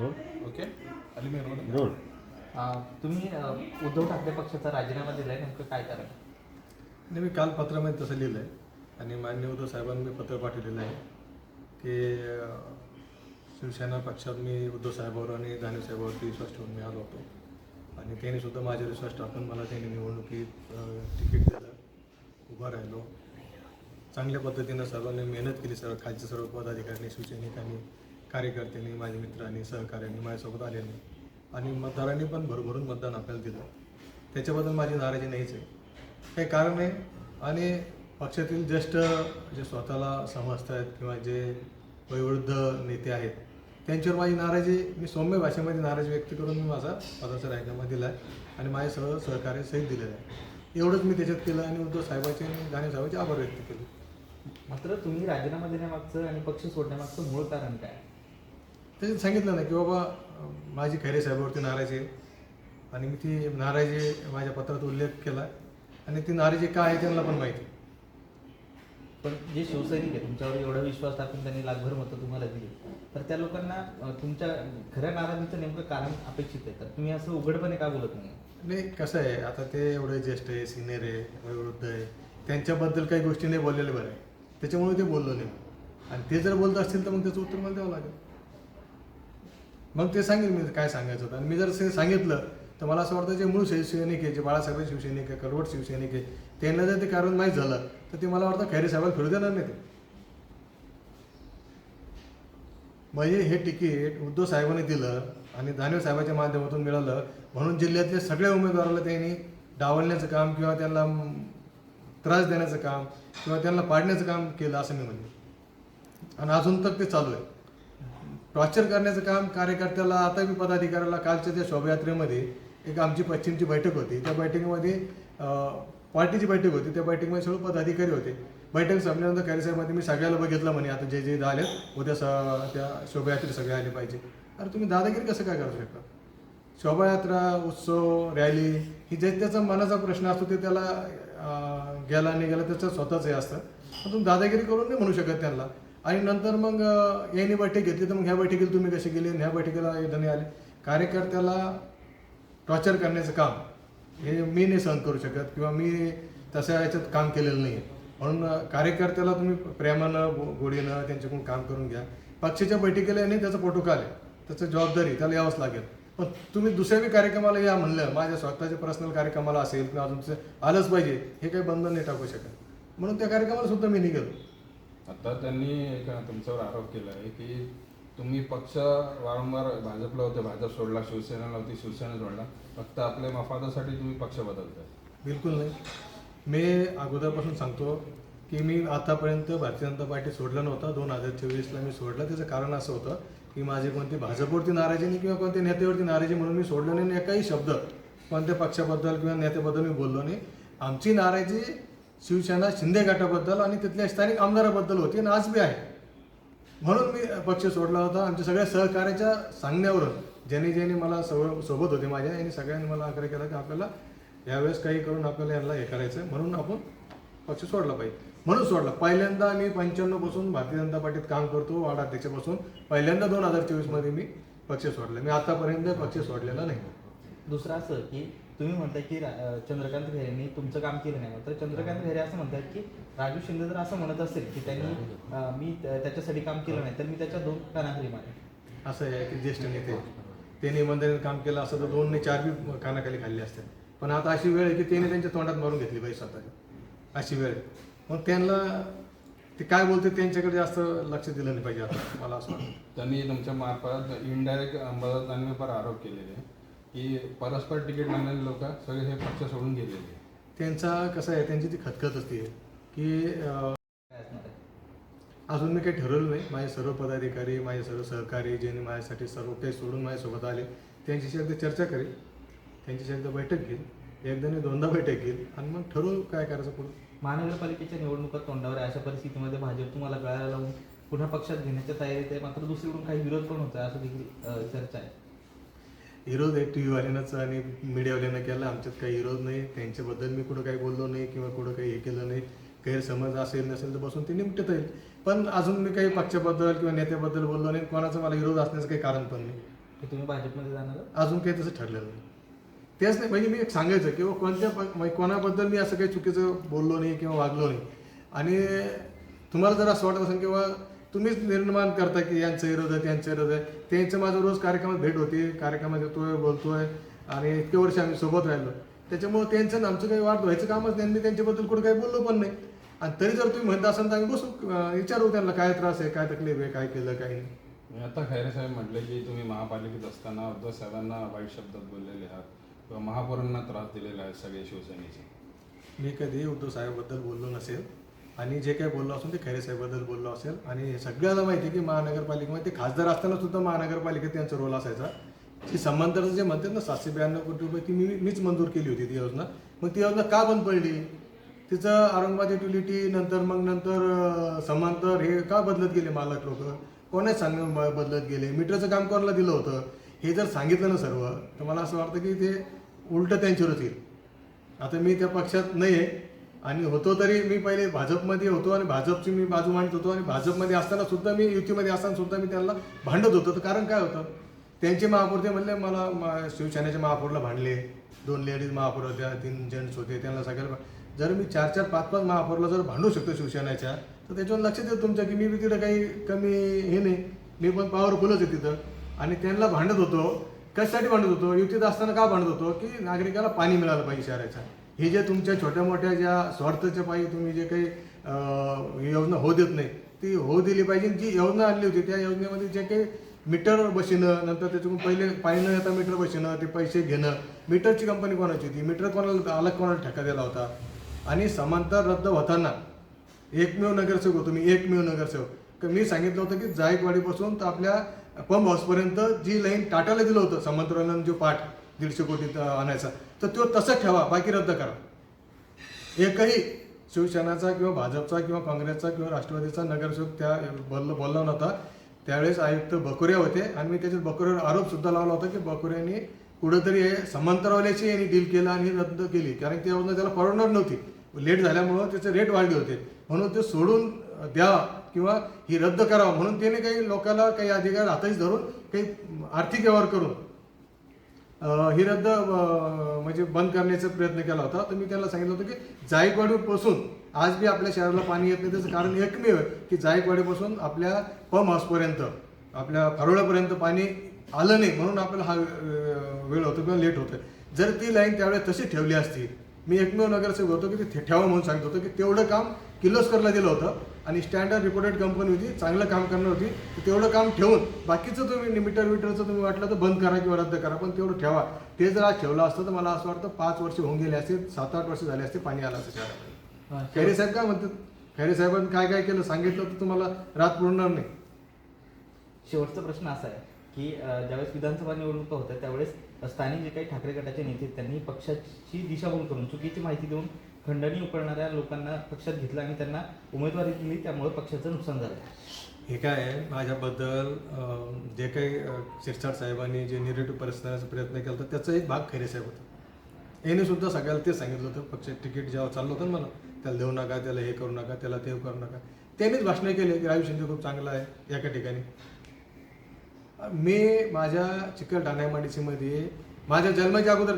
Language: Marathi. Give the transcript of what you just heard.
Road. Okay. Ali main road. Road तुम्ही अं, उद्धव ठाकरे पक्षाचा राजीनामा दिलाय नेमकं काय कारण? नाही मी काल पत्रामध्ये तसं लिहिलं आहे आणि मान्य उद्धव साहेबांनी मी पत्र पाठवलेलं आहे की अं, शिवसेना पक्षात मी उद्धव साहेबांवर आणि दानवे साहेबांवरती विश्वास ठेवून मी आलो होतो. आणि त्यांनी सुद्धा माझ्यावर विश्वास टाकून मला त्यांनी निवडणुकीत अं, तिकीट दिलं. उभा राहिलो. चांगल्या पद्धतीनं सर्वांनी मेहनत केली सर्व खालचे सर्व पदाधिकाऱ्यांनी शिवसैनिकांनी. कार्यकर्त्यांनी माझ्या मित्रांनी सहकार्यांनी माझ्यासोबत आल्याने आणि मतदारांनी पण भरभरून मतदान आपल्याला दिलं. त्याच्याबद्दल माझी नाराजी नाहीच आहे. काही कारण आहे आणि पक्षातील ज्येष्ठ जे स्वतःला समजत आहेत किंवा जे वयोवृद्ध नेते आहेत त्यांच्यावर माझी नाराजी मी सौम्य भाषेमध्ये नाराजी व्यक्त करून मी माझा पदाचा राजीनामा दिला आहे आणि माझे सर्व सहकार्य सहित दिलेलं आहे. एवढंच मी त्याच्यात केलं आणि उद्धव साहेबांचे आणि दानवे साहेबांचे आभार व्यक्त केले. मात्र तुम्ही राजीनामा देण्यामागचं आणि पक्ष सोडण्यामागचं मूळ कारण काय? त्याच्यात सांगितलं ना की बाबा माझी खैरे साहेबावरती नाराजी आहे. आणि मी ती नाराजी माझ्या पत्रात उल्लेख केला. आणि ती नाराजी काय आहे त्यांना पण माहिती. पण जे शिवसैनिक आहे तुमच्यावर एवढा विश्वास टाकून त्यांनी लाखभर मतं तुम्हाला दिली. तर त्या लोकांना अं, तुमच्या खऱ्या नाराजीचं नेमकं कारण अपेक्षित आहे. तर तुम्ही असं उघडपणे का बोलत नाही? नाही कसं आहे आता ते एवढे ज्येष्ठ आहे सिनियर आहे वयोवृद्ध आहे त्यांच्याबद्दल काही गोष्टी नाही बोललेल्या बरं आहे. त्याच्यामुळे ते बोललो नाही. आणि ते जर बोलत असतील तर मग त्याचं उत्तर मला द्यावं लागेल. मग ते सांगेल मी काय सांगायचं होतं. आणि मी जर सांगितलं तर मला असं वाटतं जे मूळ शिवसैनिक आहे जे बाळासाहेब शिवसैनिक आहे कडवट शिवसैनिक आहे त्यांना जर ते कारण माहीत झालं तर ते मला वाटतं खैरे साहेबाला फिरू देणार नाही ते. म्हणजे हे तिकीट उद्धव साहेबांनी दिलं आणि दानवे साहेबाच्या माध्यमातून मिळालं. म्हणून जिल्ह्यातल्या सगळ्या उमेदवाराला त्यांनी डावलण्याचं काम किंवा त्यांना त्रास देण्याचं काम किंवा त्यांना पाडण्याचं काम केलं असं मी म्हणेन. आणि अजून तर ते चालू आहे. टॉर्चर करण्याचं काम कार्यकर्त्याला आता मी पदाधिकाऱ्याला कालच्या त्या शोभायात्रेमध्ये एक आमची पश्चिमची बैठक होती. त्या बैठकीमध्ये पार्टीची बैठक होती. त्या बैठकीमध्ये सर्व पदाधिकारी होते. बैठक संपल्यानंतर कार्यसाहेबांनी मी सगळ्याला बघितलं म्हणे आता जे जे आले उद्या स त्या शोभायात्रे सगळे आले पाहिजे. अरे तुम्ही दादागिरी कसं काय करू शकता? शोभायात्रा उत्सव रॅली ही जे त्याचा मनाचा प्रश्न असतो ते त्याला गेला नाही गेला त्याचं स्वतःच हे असतं. पण तुम्ही दादागिरी करून नाही म्हणू शकत त्यांना. आणि नंतर मग अं, यांनी बैठक घेतली. तर मग ह्या बैठकीला तुम्ही कसे गेले? आणि ह्या बैठकीला धने आले. कार्यकर्त्याला टॉर्चर करण्याचं काम हे मी नाही सहन करू शकत किंवा मी तसं याच्यात काम केलेलं नाही आहे म्हणून कार्यकर्त्याला तुम्ही प्रेमानं गोडीनं त्यांच्याकडून काम करून घ्या. पक्षाच्या बैठकीला नाही त्याचं पोटोका आले त्याचं जबाबदारी त्याला यावंच लागेल. पण तुम्ही दुसऱ्या बी कार्यक्रमाला या म्हणलं माझ्या स्वतःच्या पर्सनल कार्यक्रमाला असेल किंवा अजून आलंच पाहिजे. हे काही बंधन नाही टाकू शकत. म्हणून त्या कार्यक्रमाला सुद्धा मी निघेल. आता त्यांनी एक तुमच्यावर आरोप केला आहे की तुम्ही पक्ष वारंवार भाजपला होते भाजप सोडला शिवसेनेला होती शिवसेना सोडला. फक्त आपल्या मफादासाठी तुम्ही पक्ष बदलताय. बिलकुल नाही. मी अगोदरपासून सांगतो की मी आतापर्यंत भारतीय जनता पार्टी सोडलं नव्हतं. दोन हजार चोवीसला मी सोडलं. त्याचं कारण असं होतं की माझी कोणती भाजपवरती नाराजी नाही किंवा कोणत्या नेत्यावरती नाराजी म्हणून मी सोडलं नाही. आणि एकाही शब्द कोणत्या पक्षाबद्दल किंवा नेत्याबद्दल मी बोललो नाही. आमची नाराजी शिवसेना शिंदे गटाबद्दल आणि तिथल्या स्थानिक आमदाराबद्दल होती आणि आज बी आहे. म्हणून मी पक्ष सोडला होता. आमच्या सगळ्या सहकार्याच्या सांगण्यावरून ज्यांनी ज्यांनी मला सव सोबत होते माझ्या यांनी सगळ्यांनी मला आग्रह केला की आपल्याला यावेळेस काही करून आपल्याला यांना हे करायचं आहे म्हणून आपण पक्ष सोडला पाहिजे. म्हणून सोडला. पहिल्यांदा मी पंच्याण्णवपासून भारतीय जनता पार्टीत काम करतो वार्डाध्यक्षापासून पहिल्यांदा दोन हजार चोवीसमध्ये मी पक्ष सोडला. मी आतापर्यंत पक्ष सोडलेला नाही. दुसरं असं की तुम्ही म्हणताय की चंद्रकांत खैरेंनी तुमचं काम केलं नाही तर चंद्रकांत खैरे असं म्हणतात की राजू शिंदे जर असं म्हणत असेल की त्यांनी मी त्या- त्याच्यासाठी काम केलं नाही तर मी त्याच्या दोन कानाखाली मारेन. असं आहे की ज्येष्ठ नेते. त्यांनी इमानदारीने काम केलं असं तर दोन ने चार बी कानाखाली खाल्ली असते. पण आता अशी वेळ आहे की त्याने त्यांच्या तोंडात मारून घेतली पाहिजे स्वतः अशी वेळ. मग त्यांना ते काय बोलते त्यांच्याकडे जास्त लक्ष दिलं नाही पाहिजे आता मला असं वाटतं. त्यांनी तुमच्या मार्फत इनडायरेक्ट अंबादास दानवेपर आरोप केलेले. आहे की परस्पर तिकीट मिळणारे लोक सगळे हे पक्ष सोडून गेलेले. त्यांचा कसं आहे? त्यांची ती खतखत असते. की अं, अजून मी काही ठरवलं नाही. माझे सर्व पदाधिकारी माझे सर्व सहकारी ज्यांनी माझ्यासाठी सर्व काही सोडून माझ्यासोबत आले त्यांच्याशी एकदा चर्चा करेल. त्यांच्याशी एकदा बैठक घेईल. एकदा नाही दोनदा बैठक घेईल. आणि मग ठरवू काय करायचं पुढं. महानगरपालिकेच्या निवडणुका तोंडावर आहे. अशा परिस्थितीमध्ये भाजप तुम्हाला गळायला लावून पुन्हा पक्षात घेण्याच्या तयारीत आहे. मात्र दुसरीकडून काही विरोध पण होत आहे. असं देखील अं, चर्चा आहे. विरोध आहे. टी व्हीवाल्यानंच आणि मीडियावाल्यानं केला. आमच्यात काही विरोध नाही. त्यांच्याबद्दल मी कुठं काही बोललो नाही किंवा कुठं काही हे केलं नाही. गैरसमज असेल नसेल तर बसून ते निपटत येईल. पण अजून मी काही पक्षाबद्दल किंवा नेत्याबद्दल बोललो नाही. कोणाचा मला विरोध असण्याचं काही कारण पण नाही. तुम्ही भाजपमध्ये जाणार अजून काही तसं ठरलेलं नाही. तेच नाही. म्हणजे मी एक सांगायचं किंवा कोणत्या म्हणजे कोणाबद्दल मी असं काही चुकीचं बोललो नाही किंवा वागलो नाही. आणि तुम्हाला जर असं वाटत असेल किंवा तुम्हीच निर्माण करता की यांचं विरोध आहे त्यांचं विरोध आहे. त्यांचं माझं रोज कार्यक्रमात भेट होती. कार्यक्रमात येतोय बोलतोय. आणि इतके वर्ष आम्ही सोबत राहिलो. त्याच्यामुळे त्यांचं आमचं काही वाद व्हायचं कामच नाही. मी त्यांच्याबद्दल कुठं काही बोललो पण नाही. आणि तरी जर तुम्ही म्हणता असाल तर आम्ही बसू विचारू त्यांना काय त्रास आहे काय तकलीफ आहे काय केलं काय नाही. मी आता खैरे साहेब म्हटले की तुम्ही महापालिकेत असताना उद्धव साहेबांना वाईट शब्दात बोललेले आहात. किंवा महापौरांना त्रास दिलेला आहे सगळे शिवसेनेचे. मी कधी उद्धव साहेबबद्दल बोललो नसेल. आणि जे काही बोललो असेल ते खैरे साहेबबद्दल बोललो असेल. आणि सगळ्याला माहिती आहे की महानगरपालिकेमध्ये ते खासदार असताना सुद्धा महानगरपालिकेत त्यांचा रोल असायचा. ती समांतरचं जे म्हणतात ना सातशे ब्याण्णव कोटी रुपये ती मी मीच मंजूर केली होती ती योजना. मग ती योजना का बंद पडली? तिचं औरंगाबाद युटिलिटी नंतर मग नंतर समांतर हे का बदलत गेले मालक लोक? कोणाच सांग बदलत गेले? मीटरचं काम कोणाला दिलं होतं? हे जर सांगितलं ना सर्व तर मला असं वाटतं की ते उलटं त्यांच्यावरच येईल. आता मी त्या पक्षात नाही आहे आणि होतो तरी मी पहिले भाजपमध्ये होतो आणि भाजपची मी बाजू मांडत होतो आणि भाजपमध्ये असताना सुद्धा मी युतीमध्ये असताना सुद्धा मी त्यांना भांडत होतो. तर कारण काय होतं? त्यांचे महापौर ते म्हणले मला मा- शिवसेनेच्या महापौरला भांडले. दोन लेडीज महापौर होत्या तीन जेंट्स होते त्यांना सगळ्याला जर मी चार चार पाच पाच महापौरला जर भांडू शकतो शिवसेनेच्या तर त्याच्यावर लक्ष देतो तुमच्या की मी बी तिथं काही कमी हे नाही. मी पण पॉवरफुलच आहे तिथं. आणि त्यांना भांडत होतो. कशासाठी भांडत होतो? युतीत असताना का भांडत होतो? की नागरिकाला पाणी मिळालं पाहिजे शहराच्या. हे जे तुमच्या छोट्या मोठ्या ज्या स्वार्थाच्या पायी तुम्ही जे काही योजना होऊ देत नाही ती होऊ दिली पाहिजे जी योजना आणली होती त्या योजनेमध्ये जे काही मीटर बशीनं नंतर त्याच्यातून पहिले पाणी न येता मीटर बशीनं ते पैसे घेणं मीटरची कंपनी कोणाची होती मीटर कोणाला अलग कोणाला ठेका दिला होता? आणि समांतर रद्द होताना एकमेव नगरसेवक होतो मी एकमेव नगरसेवक. तर मी सांगितलं होतं की जायकवाडीपासून तर आपल्या पंप हाऊसपर्यंत जी लाईन टाटाला दिलं होतं समांतरानं जो पाठ दीडशे कोटी आणायचा तर तो तसं ठेवा बाकी रद्द करा. एकही शिवसेनाचा किंवा भाजपचा किंवा काँग्रेसचा किंवा राष्ट्रवादीचा नगरसेवक त्या बोलला बोलला नव्हता. त्यावेळेस आयुक्त बकुऱ्या होते आणि मी त्याच्यात बकुऱ्यावर आरोप सुद्धा लावला होता की बकुऱ्याने कुठंतरी हे समांतरवाल्याची यांनी डील केलं आणि रद्द केली. कारण ती योजना त्याला परवडणार नव्हती. लेट झाल्यामुळं त्याचे रेट वाढले होते. म्हणून ते सोडून द्या किंवा ही रद्द करावं. म्हणून त्याने काही लोकांना काही अधिकार हाताशी धरून काही आर्थिक व्यवहार करून ही रद्द म्हणजे बंद करण्याचा प्रयत्न केला होता. तर मी त्यांना सांगितलं होतं की जायकवाडीपासून आज बी आपल्या शहराला पाणी येत नाही. त्याचं कारण एकमेव की जायकवाडीपासून आपल्या पंप हाऊसपर्यंत आपल्या फरोळ्यापर्यंत पाणी आलं नाही म्हणून आपल्याला हा वेळ होतो किंवा लेट होतं जर ती लाईन त्यावेळेस तशी ठेवली असती मी एकमेव नगरसेवक होतो की ते ठेवा म्हणून सांगत होतो की तेवढं काम किर्लोस्करला दिलं होतं. आणि स्टँडर्ड रिपोर्टेड कंपनी होती चांगलं काम करणार होती तर तेवढं काम ठेवून बाकीचं तुम्ही मीटर विटरचं तुम्ही वाटलं तर बंद करा किंवा रद्द करा पण तेवढं ठेवा. ते जर आज ठेवलं असतं तर मला असं वाटतं पाच वर्ष होऊन गेले असते सात आठ वर्ष झाले असते पाणी आलं असतं शहरामध्ये. खैरे साहेब काय म्हणतात? खैरे साहेबांनी काय काय केलं सांगितलं तर तुम्हाला रात पुरणार नाही. शेवटचा प्रश्न असा आहे की ज्यावेळेस विधानसभा निवडणुका होत्या त्यावेळेस स्थानिक जे काही ठाकरे गटाचे नेते त्यांनी पक्षाची दिशाभूल करून चुकीची माहिती देऊन खंडणी उकळणाऱ्या लोकांना पक्षात घेतलं आणि त्यांना उमेदवारी दिली त्यामुळे पक्षाचं नुकसान झालं. हे काय आहे? माझ्याबद्दल जे काही शिरसाट साहेबांनी जे निगेटिव्ह परिस्थितीचा प्रयत्न केला होता त्याचा एक भाग खैरे साहेब होता. याने सुद्धा सगळ्याला ते सांगितलं होतं पक्ष तिकीट जेव्हा चाललं होतं मला त्याला देऊ नका त्याला हे करू नका त्याला ते करू नका. त्यांनीच भाषण केले की राजू शिंदे खूप चांगला आहे एका ठिकाणी. मी माझ्या चिकल ठाण्यामाडीसीमध्ये माझ्या जन्माच्या अगोदर